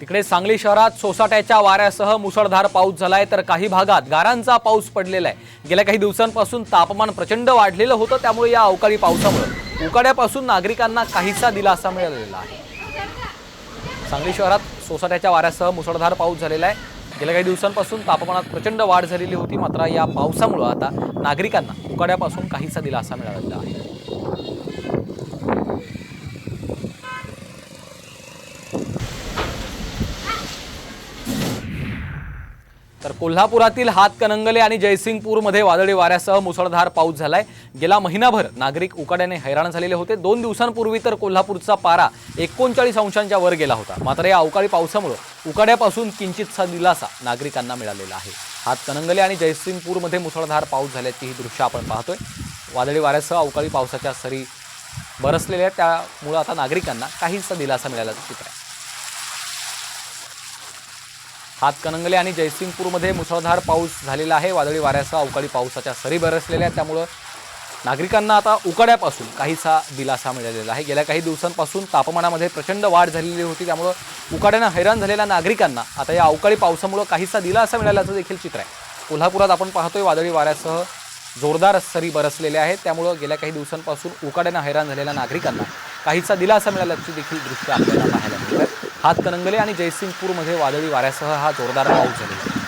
तिकडे सांगली शहरात सोसाट्याच्या वाऱ्यासह मुसळधार पाऊस झालाय तर काही भागात गारांचा पाऊस पडलेला आहे. गेल्या काही दिवसांपासून तापमान प्रचंड वाढलेलं होतं त्यामुळे या अवकाळी पावसामुळे उकाड्यापासून नागरिकांना काहीसा दिलासा मिळालेला आहे. सांगली शहरात सोसाट्याच्या वाऱ्यासह मुसळधार पाऊस झालेला आहे. गेल्या काही दिवसांपासून तापमानात प्रचंड वाढ झालेली होती मात्र या पावसामुळं आता नागरिकांना उकाड्यापासून काहीसा दिलासा मिळालेला आहे. तर कोल्हापुरातील हातकणंगले आणि जयसिंगपूरमध्ये वादळी वाऱ्यासह मुसळधार पाऊस झालाय. गेला महिनाभर नागरिक उकाड्याने हैराण झालेले होते. दोन दिवसांपूर्वी तर कोल्हापूरचा पारा एकोणचाळीस अंशांच्या वर गेला होता. मात्र या अवकाळी पावसामुळे उकाड्यापासून किंचितसा दिलासा नागरिकांना मिळालेला आहे. हातकणंगले आणि जयसिंगपूरमध्ये मुसळधार पाऊस झाल्याची ही दृश्य आपण पाहतोय. वादळी वाऱ्यासह अवकाळी पावसाच्या सरी बरसलेल्या आहेत. त्यामुळं आता नागरिकांना काहीसा दिलासा मिळाल्याचं चित्र आहे. हातकणंगले आणि जयसिंगपूरमध्ये मुसळधार पाऊस झालेला आहे. वादळी वाऱ्यासह अवकाळी पावसाच्या सरी बरसलेल्या आहेत. त्यामुळं नागरिकांना आता उकाड्यापासून काहीसा दिलासा मिळालेला आहे. गेल्या काही दिवसांपासून तापमानामध्ये प्रचंड वाढ झालेली होती. त्यामुळं उकाड्यानं हैराण झालेल्या नागरिकांना आता या अवकाळी पावसामुळं काहीसा दिलासा मिळाल्याचं देखील चित्र आहे. कोल्हापुरात आपण पाहतोय वादळी वाऱ्यासह जोरदार सरी बरसलेल्या आहेत. त्यामुळं गेल्या काही दिवसांपासून उकाड्यानं हैराण झालेल्या नागरिकांना काहीसा दिलासा मिळाल्याची देखील दृश्य आपल्याला पाहायला मिळतात हातकणंगले आणि जयसिंगपूरमध्ये वादळी वाऱ्यासह हा जोरदार पाऊस झालेला आहे.